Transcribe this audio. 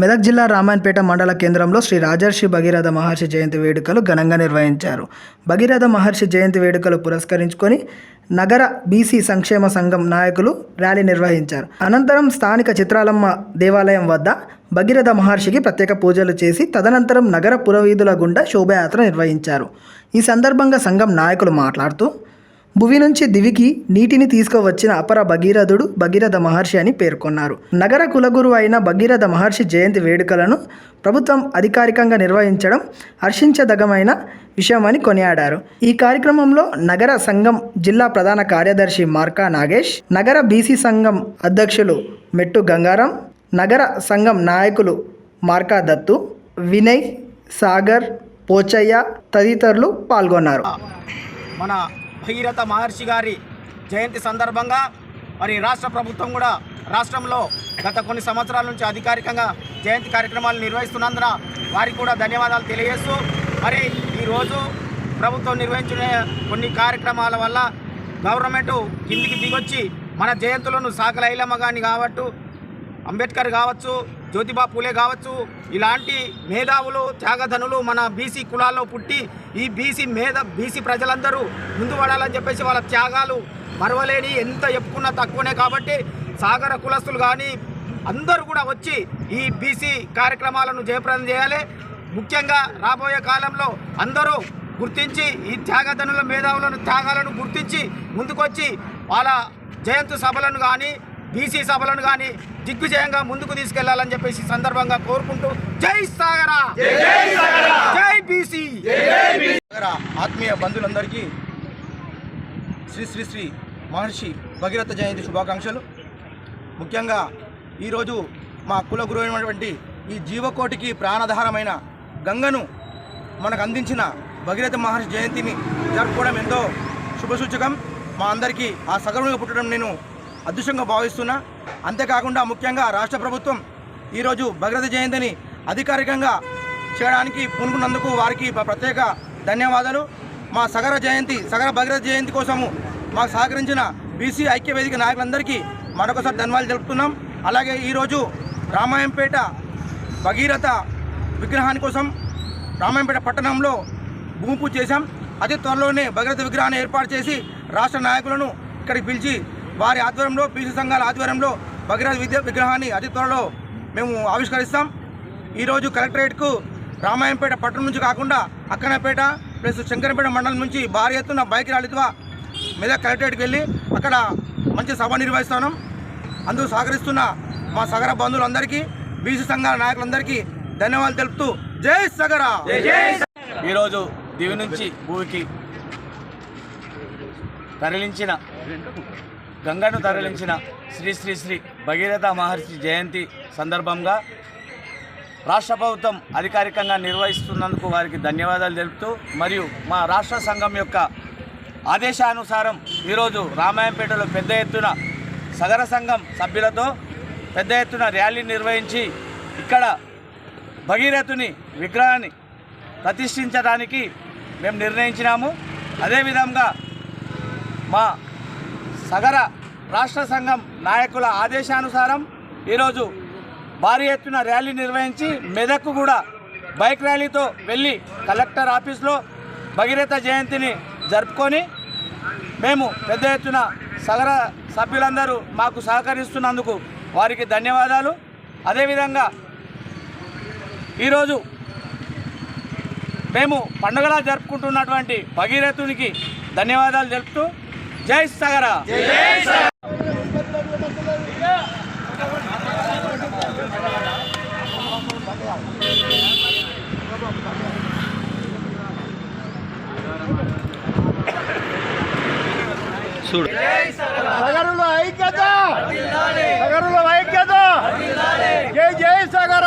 మెదక్ జిల్లా రామాయణపేట మండల కేంద్రంలో శ్రీ రాజర్షి భగీరథ మహర్షి జయంతి వేడుకలు ఘనంగా నిర్వహించారు. భగీరథ మహర్షి జయంతి వేడుకలు పురస్కరించుకొని నగర బీసీ సంక్షేమ సంఘం నాయకులు ర్యాలీ నిర్వహించారు. అనంతరం స్థానిక చిత్రాలమ్మ దేవాలయం వద్ద భగీరథ మహర్షికి ప్రత్యేక పూజలు చేసి తదనంతరం నగర పురవీధుల గుండా శోభయాత్ర నిర్వహించారు. ఈ సందర్భంగా సంఘం నాయకులు మాట్లాడుతూ భువి నుంచి దివికి నీటిని తీసుకువచ్చిన అపర భగీరథుడు భగీరథ మహర్షి అని పేర్కొన్నారు. నగర కులగురు అయిన భగీరథ మహర్షి జయంతి వేడుకలను ప్రభుత్వం అధికారికంగా నిర్వహించడం హర్షించదగమైన విషయమని కొనియాడారు. ఈ కార్యక్రమంలో నగర సంఘం జిల్లా ప్రధాన కార్యదర్శి మార్కా నాగేష్ నగర బీసీ సంఘం అధ్యక్షులు మెట్టు గంగారం నగర సంఘం నాయకులు మార్కా దత్తు వినయ్ సాగర్ పోచయ్య తదితరులు పాల్గొన్నారు. మన భగీరథ మహర్షి గారి జయంతి సందర్భంగా మరి రాష్ట్ర ప్రభుత్వం కూడా రాష్ట్రంలో గత కొన్ని సంవత్సరాల నుంచి అధికారికంగా జయంతి కార్యక్రమాలు నిర్వహిస్తున్నందున వారికి కూడా ధన్యవాదాలు తెలియజేస్తూ మరి ఈరోజు ప్రభుత్వం నిర్వహించిన కొన్ని కార్యక్రమాల వల్ల గవర్నమెంట్ కిందికి దిగొచ్చి మన జయంతులను సాకలైలమ్మ గాని కావట్టు అంబేద్కర్ కావచ్చు జ్యోతిబా పూలే కావచ్చు ఇలాంటి మేధావులు త్యాగధనులు మన బీసీ కులాల్లో పుట్టి ఈ బీసీ మేధ బీసీ ప్రజలందరూ ముందు పడాలని చెప్పేసి వాళ్ళ త్యాగాలు మరవలేని ఎంత చెప్పుకున్నా తక్కువనే కాబట్టి సాగర కులస్తులు కానీ అందరూ కూడా వచ్చి ఈ బీసీ కార్యక్రమాలను జయప్రదం చేయాలి. ముఖ్యంగా రాబోయే కాలంలో అందరూ గుర్తించి ఈ త్యాగధనుల మేధావులను త్యాగాలను గుర్తించి ముందుకొచ్చి వాళ్ళ జయంతి సభలను కానీ బీసీ సభలను కానీ దిగ్విజయంగా ముందుకు తీసుకెళ్ళాలని చెప్పేసి సందర్భంగా కోరుకుంటూ జై సాగరా! జై బీసీ! సాగర ఆత్మీయ బంధువులందరికీ శ్రీ శ్రీ శ్రీ మహర్షి భగీరథ జయంతి శుభాకాంక్షలు. ముఖ్యంగా ఈరోజు మా కుల గురువైనటువంటి ఈ జీవకోటికి ప్రాణధారమైన గంగను మనకు అందించిన భగీరథ మహర్షి జయంతిని జరుపుకోవడం ఎంతో శుభసూచకం. మా అందరికీ ఆ సగర్వంగా పుట్టడం నేను అదృష్టంగా భావిస్తున్నా అంతేకాకుండా ముఖ్యంగా రాష్ట్ర ప్రభుత్వం ఈరోజు భగీరథ జయంతిని అధికారికంగా చేయడానికి పూనుకున్నందుకు వారికి ప్రత్యేక ధన్యవాదాలు. మా సగర జయంతి సగర భగీరథ జయంతి కోసము మాకు సహకరించిన బీసీ ఐక్య వేదిక నాయకులందరికీ మరొకసారి ధన్యవాదాలు తెలుపుతున్నాం. అలాగే ఈరోజు రామాయంపేట భగీరథ విగ్రహాని కోసం రామాయంపేట పట్టణంలో భూమి పూజ చేశాం. అతి త్వరలోనే భగీరథ విగ్రహాన్ని ఏర్పాటు చేసి రాష్ట్ర నాయకులను ఇక్కడికి పిలిచి వారి ఆధ్వర్యంలో పీసీ సంఘాల ఆధ్వర్యంలో భగీరథ విద్య విగ్రహాన్ని అతి త్వరలో మేము ఆవిష్కరిస్తాం. ఈరోజు కలెక్టరేట్కు రామాయంపేట పట్టణం నుంచి కాకుండా అక్కనపేట ప్లస్ శంకరపేట మండలం నుంచి భారీ ఎత్తున బైక్ ర్యాలీతో మెదక్ కలెక్టరేట్కి వెళ్ళి అక్కడ మంచి సభ నిర్వహిస్తున్నాం అందుకు సహకరిస్తున్న మా సగర బంధువులందరికీ బీసీ సంఘాల నాయకులందరికీ ధన్యవాదాలు తెలుపుతూ జై సగర! ఈరోజు దివి నుంచి భూమికి తరలించిన గంగను తరలించిన శ్రీ శ్రీ శ్రీ భగీరథ మహర్షి జయంతి సందర్భంగా రాష్ట్ర ప్రభుత్వం అధికారికంగా నిర్వహిస్తున్నందుకు వారికి ధన్యవాదాలు తెలుపుతూ మరియు మా రాష్ట్ర సంఘం యొక్క ఆదేశానుసారం ఈరోజు రామాయంపేటలో పెద్ద ఎత్తున సగర సంఘం సభ్యులతో పెద్ద ఎత్తున ర్యాలీ నిర్వహించి ఇక్కడ భగీరథుని విగ్రహాన్ని ప్రతిష్ఠించడానికి మేము నిర్ణయించినాము. అదేవిధంగా మా సగర రాష్ట్ర సంఘం నాయకుల ఆదేశానుసారం ఈరోజు భారీ ఎత్తున ర్యాలీ నిర్వహించి మెదక్కు కూడా బైక్ ర్యాలీతో వెళ్ళి కలెక్టర్ ఆఫీస్లో భగీరథ జయంతిని జరుపుకొని మేము పెద్ద ఎత్తున సగర సభ్యులందరూ మాకు సహకరిస్తున్నందుకు వారికి ధన్యవాదాలు. అదేవిధంగా ఈరోజు మేము పండుగలా జరుపుకుంటున్నటువంటి భగీరథునికి ధన్యవాదాలు తెలుపుతూ జై సగర. సగరుల ఐక్యత. సగరుల ఐక్యత. జై జై సగర.